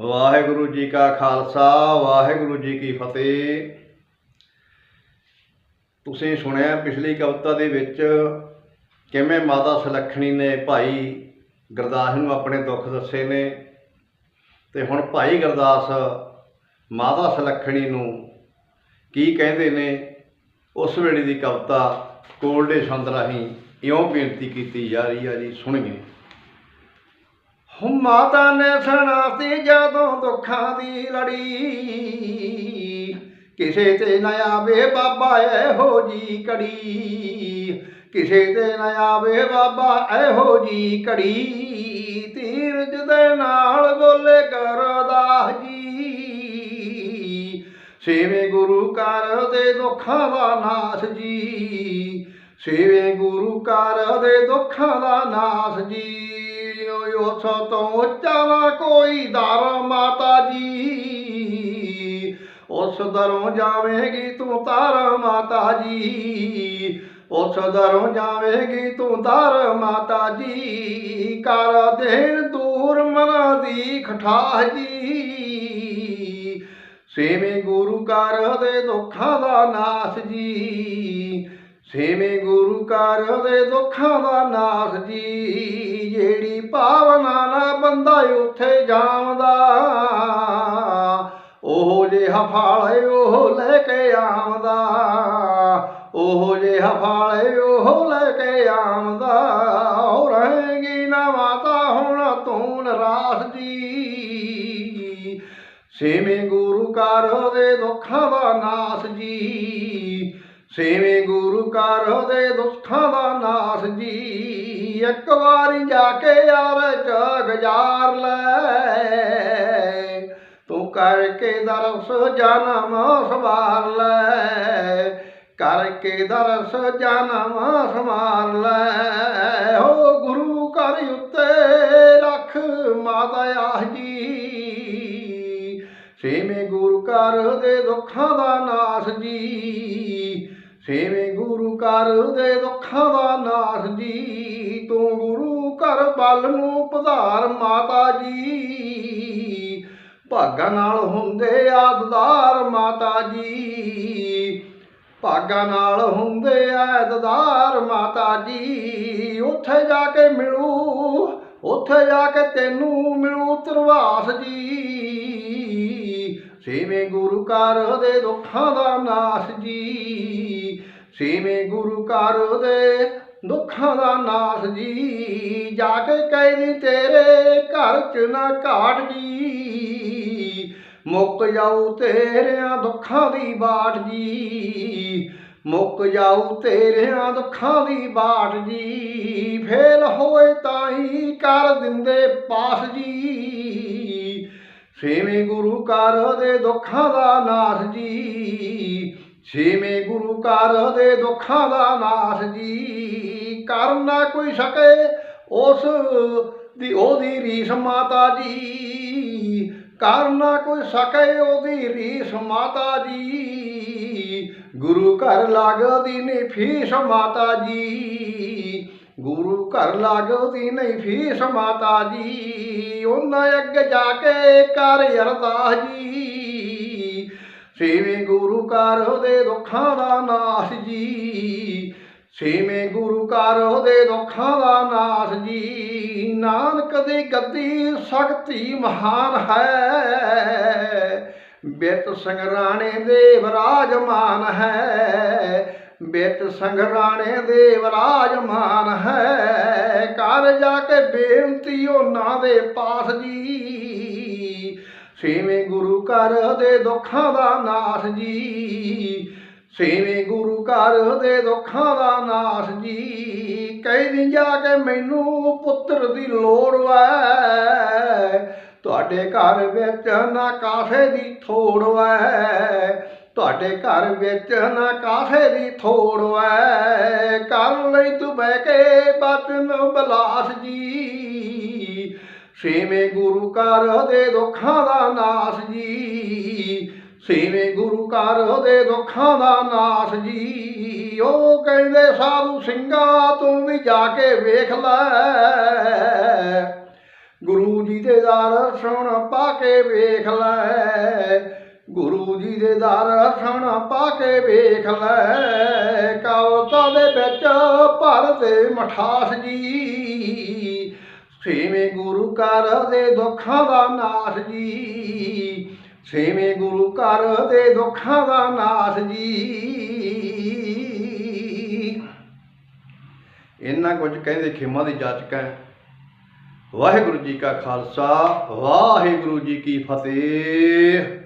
ਵਾਹਿਗੁਰੂ ਜੀ ਕਾ ਖਾਲਸਾ, ਵਾਹਿਗੁਰੂ ਜੀ ਕੀ ਫਤਿਹ। ਤੁਸੀਂ ਸੁਣਿਆ ਪਿਛਲੀ ਕਵਿਤਾ ਦੇ ਵਿੱਚ ਕਿਵੇਂ ਮਾਤਾ ਸੁਲੱਖਣੀ ਨੇ ਭਾਈ ਗੁਰਦਾਸ ਨੂੰ ਆਪਣੇ ਦੁੱਖ ਦੱਸੇ ਨੇ ਤੇ ਹੁਣ ਭਾਈ ਗੁਰਦਾਸ ਮਾਤਾ ਸੁਲੱਖਣੀ ਨੂੰ ਕੀ ਕਹਿੰਦੇ ਨੇ, ਉਸ ਵੇਲੇ ਦੀ ਕਵਿਤਾ ਕੋਲਡੇ ਛੰਦ ਰਾਹੀਂ ਇਉਂ ਬੇਨਤੀ ਕੀਤੀ ਜਾ ਰਹੀ ਆ ਜੀ, ਸੁਣੀਏ। ਹੋ ਮਾਤਾ ਨੇ ਸੁਣਾਤੀ ਜਦੋਂ ਦੁੱਖਾਂ ਦੀ ਲੜੀ। ਕਿਸੇ ਤੇ ਨਾ ਆਵੇ ਬਾਬਾ ਇਹੋ ਜੀ ਕੜੀ ਕਿਸੇ ਤੇ ਨਾ ਆਵੇ ਬਾਬਾ ਇਹੋ ਜੀ ਕੜੀ ਤੀਰਜ ਦੇ ਨਾਲ ਬੋਲੇ ਕਰਦਾ ਜੀ ਸੇਵੇ ਗੁਰੂ ਕਰ ਦੇ ਦੁੱਖਾਂ ਦਾ ਨਾਸ ਜੀ। ਸੇਵੇ ਗੁਰੂ ਕਰ ਦੇ ਦੁੱਖਾਂ ਦਾ ਨਾਸ ਜੀ। ਉਸ ਤੋਂ ਉੱਚਾ ਨਾ ਕੋਈ ਦਰ ਮਾਤਾ ਜੀ। ਉਸ ਦਰੋਂ ਜਾਵੇਂਗੀ ਤੂੰ ਤਾਰ ਮਾਤਾ ਜੀ। ਉਸ ਦਰੋਂ ਜਾਵੇਂਗੀ ਤੂੰ ਤਾਰ ਮਾਤਾ ਜੀ। ਕਰ ਦੇਣ ਦੂਰ ਮਨਾ ਦੀ ਖਟਾਹ ਜੀ। ਸੇਵੇਂ ਗੁਰੂ ਕਰ ਦੇ ਦੁੱਖਾਂ ਦਾ ਨਾਸ ਜੀ। ਸੇਵੇਂ ਗੁਰੂ ਘਰ ਦੇ ਦੁੱਖਾਂ ਦਾ ਨਾਸ ਜੀ, ਜਿਹੜੀ ਭਾਵਨਾ ਨਾਲ ਬੰਦਾ ਉੱਥੇ ਜਾਵਦਾ। ਉਹ ਜਿਹਾ ਫਲ ਉਹ ਲੈ ਕੇ ਆਵਦਾ। ਉਹ ਜਿਹਾ ਫਲ ਉਹ ਲੈ ਕੇ ਆਵਦਾ। ਹੋ ਰਹੇਗੀ ਨਾ ਮਾਤਾ ਹੁਣ ਤੂੰ ਨਰਾਸ ਜੀ। ਸੇਵੇਂ ਗੁਰੂ ਘਰ ਦੇ ਦੁੱਖਾਂ ਦਾ ਨਾਸ ਜੀ। ਸੇਵੇਂ ਗੁਰੂ ਕਰ ਦੇ ਦੁੱਖਾਂ ਦਾ ਨਾਸ ਜੀ, ਇੱਕ ਵਾਰੀ ਜਾ ਕੇ ਯਾਰ ਚ ਗੁਜ਼ਾਰ ਲੈ। ਤੂੰ ਕਰਕੇ ਦਰਸ ਜਨਮ ਸਵਾਰ ਲੈ। ਕਰਕੇ ਦਰਸ ਜਨਮ ਸਮਾਰ ਲੈ। ਹੋ ਗੁਰੂ ਘਰ ਉੱਤੇ ਰੱਖ ਮਾਤਾ ਆਹ ਜੀ। ਸੇਵੇਂ ਗੁਰੂ ਕਰ ਦੇ ਦੁੱਖਾਂ ਦਾ ਨਾਸ ਜੀ ਸੇਵੇਂ ਗੁਰੂ ਕਰ ਦੇ ਦੁੱਖਾਂ ਦਾ ਨਾਸ ਜੀ, ਤੂੰ ਗੁਰੂ ਘਰ ਬਲ ਨੂੰ ਪਧਾਰ ਮਾਤਾ ਜੀ। ਭਾਗਾਂ ਨਾਲ ਹੁੰਦੇ ਆਦਦਾਰ ਮਾਤਾ ਜੀ। ਭਾਗਾਂ ਨਾਲ ਹੁੰਦੇ ਆਦਦਾਰ ਮਾਤਾ ਜੀ। ਉੱਥੇ ਜਾ ਕੇ ਮਿਲੂ, ਉੱਥੇ ਜਾ ਕੇ ਤੈਨੂੰ ਮਿਲੂ ਤਰਵਾਸ ਜੀ। ਸੇਵੇਂ ਗੁਰੂ ਘਰ ਦੇ ਦੁੱਖਾਂ ਦਾ ਨਾਸ ਜੀ ਸੇਵੇਂ ਗੁਰੂ ਘਰ ਦੇ ਦੁੱਖਾਂ ਦਾ ਨਾਸ ਜੀ। ਜਾ ਕੇ ਕਹਿਨੀ ਤੇਰੇ ਘਰ ਚ ਨਾ ਘਾਟ ਜੀ। ਮੁੱਕ ਜਾਊ ਤੇਰਿਆਂ ਦੁੱਖਾਂ ਦੀ ਬਾਟ ਜੀ। ਮੁੱਕ ਜਾਊ ਤੇਰਿਆਂ ਦੁੱਖਾਂ ਦੀ ਬਾਟ ਜੀ। ਫੇਲ ਹੋਏ ਤਾਈ ਕਰ ਦਿੰਦੇ ਪਾਸ ਜੀ। ਸੇਵੇਂ ਗੁਰੂ ਕਰ ਦੇ ਦੁੱਖਾਂ ਦਾ ਨਾਸ ਜੀ। ਛੇਵੇਂ ਗੁਰੂ ਘਰ ਦੇ ਦੁੱਖਾਂ ਦਾ ਨਾਸ ਜੀ ਕਰ ਨਾ ਕੋਈ ਸਕੇ ਉਸ ਦੀ ਉਹਦੀ ਰੀਸ ਮਾਤਾ ਜੀ। ਕਰ ਨਾ ਕੋਈ ਸਕੇ ਉਹਦੀ ਰੀਸ ਮਾਤਾ ਜੀ। ਗੁਰੂ ਘਰ ਲੱਗਦੀ ਨਹੀਂ ਫੀਸ ਮਾਤਾ ਜੀ। ਗੁਰੂ ਘਰ ਲੱਗਦੀ ਨਹੀਂ ਫੀਸ ਮਾਤਾ ਜੀ। ਉਹਨਾਂ ਅੱਗੇ ਜਾ ਕੇ ਕਰ ਅਰਦਾਸ ਜੀ। ਸੇਵੇਂ ਗੁਰੂ ਘਰ ਦੇ ਦੁੱਖਾਂ ਦਾ ਨਾਸ ਜੀ। ਸੇਵੇਂ ਗੁਰੂ ਘਰ ਦੇ ਦੁੱਖਾਂ ਦਾ ਨਾਸ ਜੀ। ਨਾਨਕ ਦੀ ਗੱਦੀ ਸ਼ਕਤੀ ਮਹਾਨ ਹੈ। ਬਿਤ ਸੰਗਰਾਣੇ ਦੇ ਵਿਰਾਜਮਾਨ ਹੈ। ਬਿਤ ਸੰਗਰਾਣੇ ਦੇ ਵਿਰਾਜਮਾਨ ਹੈ। ਕਰ ਜਾ ਕੇ ਬੇਨਤੀ ਉਹਨਾਂ ਦੇ ਪਾਸ ਜੀ। ਸੇਵੇਂ ਗੁਰੂ ਘਰ ਦੇ ਦੁੱਖਾਂ ਦਾ ਨਾਸ ਜੀ। ਸੇਵੇਂ ਗੁਰੂ ਘਰ ਦੇ ਦੁੱਖਾਂ ਦਾ ਨਾਸ ਜੀ। ਕਹਿੰਦੀ ਜਾ ਕੇ ਮੈਨੂੰ ਪੁੱਤਰ ਦੀ ਲੋੜ ਵੈ। ਤੁਹਾਡੇ ਘਰ ਵਿੱਚ ਨਾ ਕਾਫੇ ਦੀ ਥੋੜ ਵੈ। ਤੁਹਾਡੇ ਘਰ ਵਿੱਚ ਨਾ ਕਾਫੇ ਦੀ ਥੋੜ ਵੈ। ਕਰ ਲਈ ਤੂੰ ਬਹਿ ਕੇ ਬਚਨ ਬਲਾਸ ਜੀ। ਸੇਵੇਂ ਗੁਰੂ ਕਰ ਦੇ ਦੁੱਖਾਂ ਦਾ ਨਾਸ ਜੀ। ਸੇਵੇਂ ਗੁਰੂ ਕਰ ਦੇ ਦੁੱਖਾਂ ਦਾ ਨਾਸ ਜੀ। ਉਹ ਕਹਿੰਦੇ, ਸਾਧੂ ਸਿੰਘਾ, ਤੂੰ ਵੀ ਜਾ ਕੇ ਵੇਖ ਲੈ। ਗੁਰੂ ਜੀ ਦੇ ਦਰਸ਼ਨ ਪਾ ਕੇ ਵੇਖ ਲੈ। ਗੁਰੂ ਜੀ ਦੇ ਦਰਸ਼ਨ ਪਾ ਕੇ ਵੇਖ ਲੈ। ਕਵਤਾ ਦੇ ਵਿੱਚ ਭਰ ਤੇ ਮਠਾਸ ਜੀ। ਸੇਵੇਂ ਗੁਰੂ ਕਰ ਦੇ ਦੁੱਖਾਂ ਦਾ ਨਾਸ਼ ਜੀ। ਛੇਵੇਂ ਗੁਰੂ ਕਰ ਦੇ ਦੁੱਖਾਂ ਦਾ ਨਾਸ਼ ਜੀ। ਇੰਨਾ ਕੁਝ ਕਹਿੰਦੇ ਖੇਮਾ ਦੀ ਜਾਚਕਾਂ ਵਾਹਿਗੁਰੂ ਜੀ ਕਾ ਖਾਲਸਾ, ਵਾਹਿਗੁਰੂ ਜੀ ਕੀ ਫਤਿਹ।